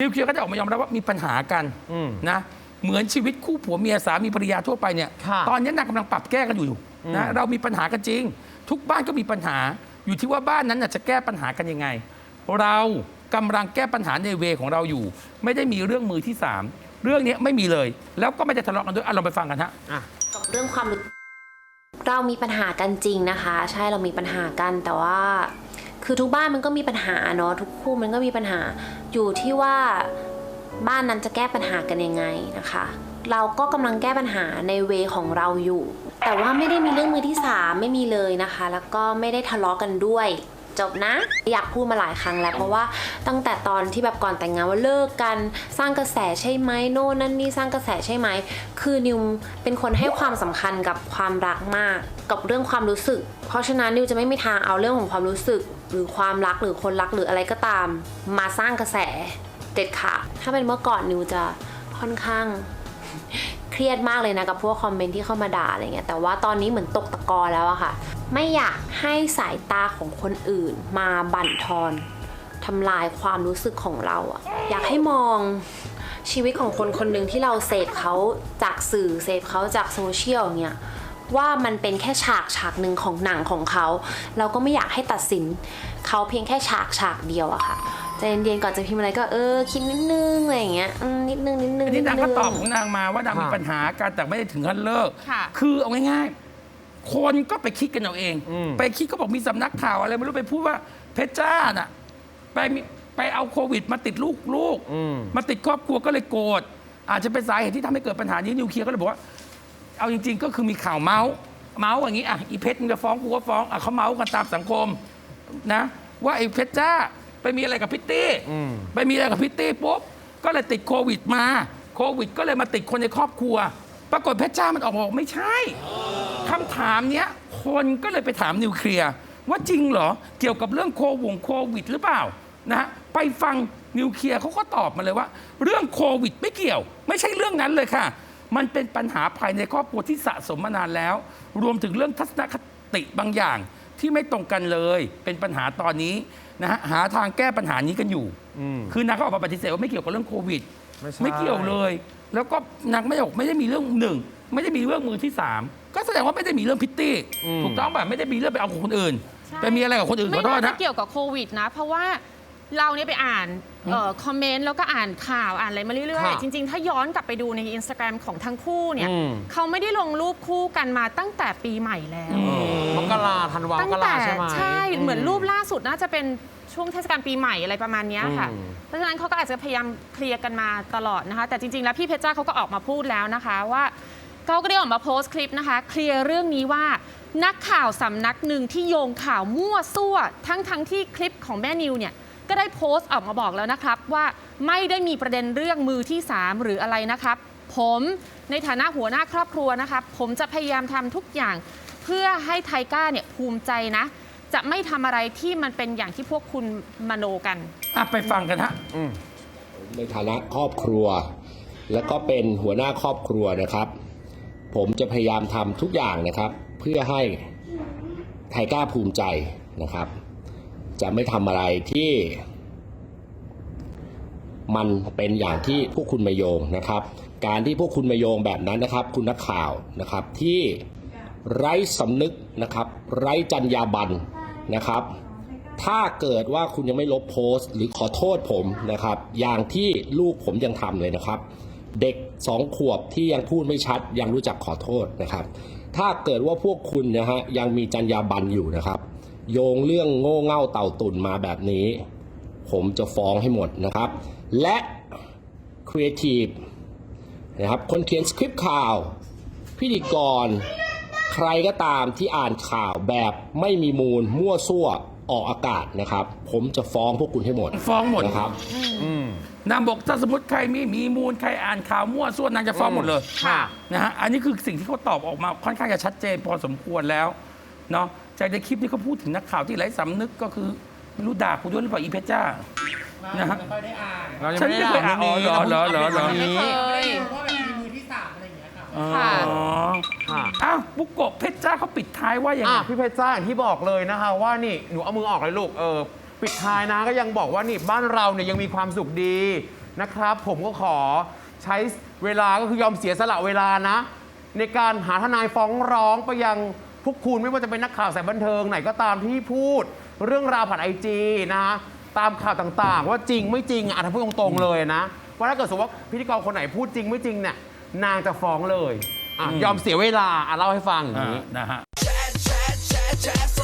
นิวเคลียร์ก็จะออกมายอมรับว่ามีปัญหากันอืมนะเหมือนชีวิตคู่ผัวเมียสามีภรรยาทั่วไปเนี่ยค่ะตอนนี้นางกำลังปรับแก้กันอยู่นะเรามีปัญหากันจริง ทุกบ้านก็มีปัญหาอยู่ที่ว่าบ้านนั้นน่ะจะแก้ปัญหากันยังไง เรากำลังแก้ปัญหาในเวของเราอยู่ ไม่ได้มีเรื่องมือที่สามเรื่องนี้ไม่มีเลย แล้วก็ไม่ได้ทะเลาะกันด้วยอะลองไปฟังกันฮะอะกับเรื่องความรู้เรามีปัญหากันจริงนะคะ ใช่เรามีปัญหากันแต่ว่า คือทุกบ้านมันก็มีปัญหาเนาะทุกคู่มันก็มีปัญหาอยู่ที่ว่าบ้านนั้นจะแก้ปัญหากันยังไงนะคะ เราก็กำลังแก้ปัญหาในเวของเราอยู่ แต่ว่าไม่ได้มีเรื่องมือที่สามไม่มีเลยนะคะ แล้วก็ไม่ได้ทะเลาะกันด้วย จบนะ อยากพูดมาหลายครั้งแล้ว เพราะว่าตั้งแต่ตอนที่แบบก่อนแต่งงานว่าเลิกกันสร้างกระแสใช่ไหมโน่นนั่นนี่สร้างกระแสใช่ไหมคือนิวเป็นคนให้ความสำคัญกับความรักมาก กับเรื่องความรู้สึก เพราะฉะนั้นนิวจะไม่มีทางเอาเรื่องของความรู้สึก หรือความรักหรือคนรักหรืออะไรก็ตาม มาสร้างกระแสเด็ดขาดถ้าเป็นเมื่อก่อนนิวจะค่อนข้างเครียดมากเลยนะกับพวกคอมเมนต์ที่เข้ามาด่าอะไรเงี้ยแต่ว่าตอนนี้เหมือนตกตะกอนแล้วอะค่ะ ไม่อยากให้สายตาของคนอื่นมาบั่นทอนทำลายความรู้สึกของเราอะอยากให้มองชีวิตของคนคนหนึ่งที่เราเสพเขาจากสื่อเสพเขาจากโซเชียลเนี่ยว่ามันเป็นแค่ฉากฉากหนึ่งของหนังของเขา เราก็ไม่อยากให้ตัดสินเขาเพียงแค่ฉากฉากเดียวอะค่ะใจเย็นๆก่อนจะพิมพ์อะไรก็เออคิดนิดนึงอะไรอย่างเงี้ยอืมนิดนึงนิดนึงอันนี้นางก็ดงตอบของนางมาว่านางมีค่ะปัญหากันแต่ไม่ได้ถึงขั้นเลิกค่ะคือเอาง่ายๆ คนก็ไปคิดกันเอาเองอืมไปคิดก็บอกมีสำนักข่าวอะไรไม่รู้ไปพูดว่าเพชรจ้าน่ะไปมีไปเอาโควิด มาติดลูกลูกอืมมาติดครอบครัวก็เลยโกรธอาจจะเป็นสาเหตุที่ทำให้เกิดปัญหานี้นิวเคลียร์ก็เลยบอกว่า เอาจริง ๆ ก็คือมีข่าวเมาส์เมาส์อย่างนี้อะอีเพชรมึงจะฟ้องกูก็ฟ้องอะเขาเมาส์กันตามสังคมนะ ว่าไอ้เพชรจ้าไปมีอะไรกับพิตตี้อืมไปมีอะไรกับพิตตี้ปุ๊บก็เลยติดโควิดมา โควิด ก็เลยมาติดคนในครอบครัว ปรากฏเพชรจ้ามันออกมาบอกไม่ใช่ คำถามเนี้ยคนก็เลยไปถามนิวเคลียร์ว่าจริงเหรอ เกี่ยวกับเรื่องโควงโควิดหรือเปล่านะฮะไปฟังนิวเคลียร์เขาก็ตอบมาเลยว่า เรื่องโควิดไม่เกี่ยว ไม่ใช่เรื่องนั้นเลยค่ะ มันเป็นปัญหาภายในครอบครัวที่สะสมมานานแล้ว รวมถึงเรื่องทัศนคติบางอย่างที่ไม่ตรงกันเลย เป็นปัญหาตอนนี้นะฮะหาทางแก้ปัญหานี้กันอยู่อืมคือนางก็ออกมาปฏิเสธว่าไม่เกี่ยวกับเรื่องโควิด ไม่ใช่ ไม่เกี่ยวเลย แล้วก็นางไม่ได้บอกไม่ได้มีเรื่องหนึ่งไม่ได้มีเรื่องมือที่สามก็แสดงว่าไม่ได้มีเรื่องพิตตี้อืมถูกต้องป่ะไม่ได้มีเรื่องไปเอาของคนอื่น ใช่ไปมีอะไรกับคนอื่นขไม่อโทษน่าจะนะเกี่ยวกับโควิดนะ เพราะว่า เราเนี่ยไปอ่านเอ่อคอมเมนต์แล้วก็อ่านข่าวอ่านอะไรมาเรื่อยค่ะๆ จริง ๆ ถ้าย้อนกลับไปดูในอินสตาแกรมของทั้งคู่เนี่ยอืม เขาไม่ได้ลงรูปคู่กันมาตั้งแต่ปีใหม่แล้วอืมมกราธันวาตั้มงกราแต่ใช่ไหม ใช่เหมือนรูปล่าสุดน่าจะเป็นช่วงเทศกาลปีใหม่อะไรประมาณเนี้ยค่ะ อืม เพราะฉะนั้นเขาก็อาจจะพยายามเคลียร์กันมาตลอดนะคะ แต่จริง ๆ แล้วพี่เพชรจ้าเขาก็ออกมาพูดแล้วนะคะว่าเขาก็ได้ออกมาโพสต์คลิปนะคะ เคลียร์เรื่องนี้ว่านักข่าวสำนักหนึ่งที่โยงข่าวมั่วซั่ว ทั้งทั้งที่คลิปของแม่นิวเนี่ย ก็ได้โพสต์ออกมาบอกแล้วนะครับว่าไม่ได้มีประเด็นเรื่องมือที่ 3 หรืออะไรนะครับ ผมในฐานะหัวหน้าครอบครัวนะครับ ผมจะพยายามทำทุกอย่าง เพื่อให้ไทก้าเนี่ยภูมิใจนะ จะไม่ทำอะไรที่มันเป็นอย่างที่พวกคุณมโนกัน อะไปฟังกันฮะอืมในฐานะครอบครัว และก็เป็นหัวหน้าครอบครัวนะครับ ผมจะพยายามทำทุกอย่างนะครับ เพื่อให้ไทก้าภูมิใจนะครับ จะไม่ทำอะไรที่มันเป็นอย่างที่พวกคุณมาโยงนะครับ การที่พวกคุณมาโยงแบบนั้นนะครับ คุณนักข่าวนะครับที่ไร้สำนึกนะครับ ไร้จรรยาบรรณนะครับ ถ้าเกิดว่าคุณยังไม่ลบโพสต์ หรือขอโทษผมนะครับ อย่างที่ลูกผมยังทำเลยนะครับ เด็กสองขวบที่ยังพูดไม่ชัด ยังรู้จักขอโทษนะครับ ถ้าเกิดว่าพวกคุณนะฮะยังมีจรรยาบรรณอยู่นะครับ โยงเรื่องโง่เง่าเต่าตุ่นมาแบบนี้ ผมจะฟ้องให้หมดนะครับ และครีเอทีฟนะครับคนเขียนสคริปต์ข่าว พิธีกร ใครก็ตามที่อ่านข่าวแบบไม่มีมูลมั่วซั่วออกอากาศนะครับ ผมจะฟ้องพวกคุณให้หมดฟ้องหมด นะครับอืมนางบอกถ้าสมมติใครมีมีมูลใครอ่านข่าวมั่วส่วนนางจะฟ้องหมดเลยค่ะ นะฮะอันนี้คือสิ่งที่เขาตอบออกมาค่อนข้างจะชัดเจนพอสมควรแล้วเนาะ จากในคลิปที่เขาพูดถึงนักข่าวที่ไร้สำนึกก็คือไม่รู้ด่ากูด้วยหรือเปล่าอีเพชรจ้า นะฮะเรายังฉันไม่ได้ไม่เคยอ่านอ่านเรื่องนี้อ๋อเหรอเหรอเหรอ ไม่เคย ว่ามันมีมือที่สามอะไรอย่างเงี้ยค่ะอ๋อค่ะค่ะ อ้าวบุกโกะเพชรจ้าเขาปิดท้ายว่าอย่างอะไง พี่เพชรจ้าอย่างที่บอกเลยนะคะว่านี่หนูเอามือออกเลยลูกเออปิดท้ายนะก็ยังบอกว่านี่บ้านเราเนี่ยยังมีความสุขดีนะครับ ผมก็ขอใช้เวลาก็คือยอมเสียสละเวลานะ ในการหาทนายฟ้องร้องไปยัง พวกคุณไม่ว่าจะเป็นนักข่าวสายบันเทิงไหนก็ตามที่พูด เรื่องราวผ่านไอจีนะฮะตามข่าวต่างๆ ว่าจริงไม่จริงอะถ้าพูดตรงๆเลยนะว่าถ้าเกิดสมมติว่าพิธีกรคนไหนพูดจริงไม่จริงเนี่ยนางจะฟ้องเลยอะยอมเสียเวลาอะเล่าให้ฟังอย่างอ่านี้ นะฮะ chat, chat, chat, chat,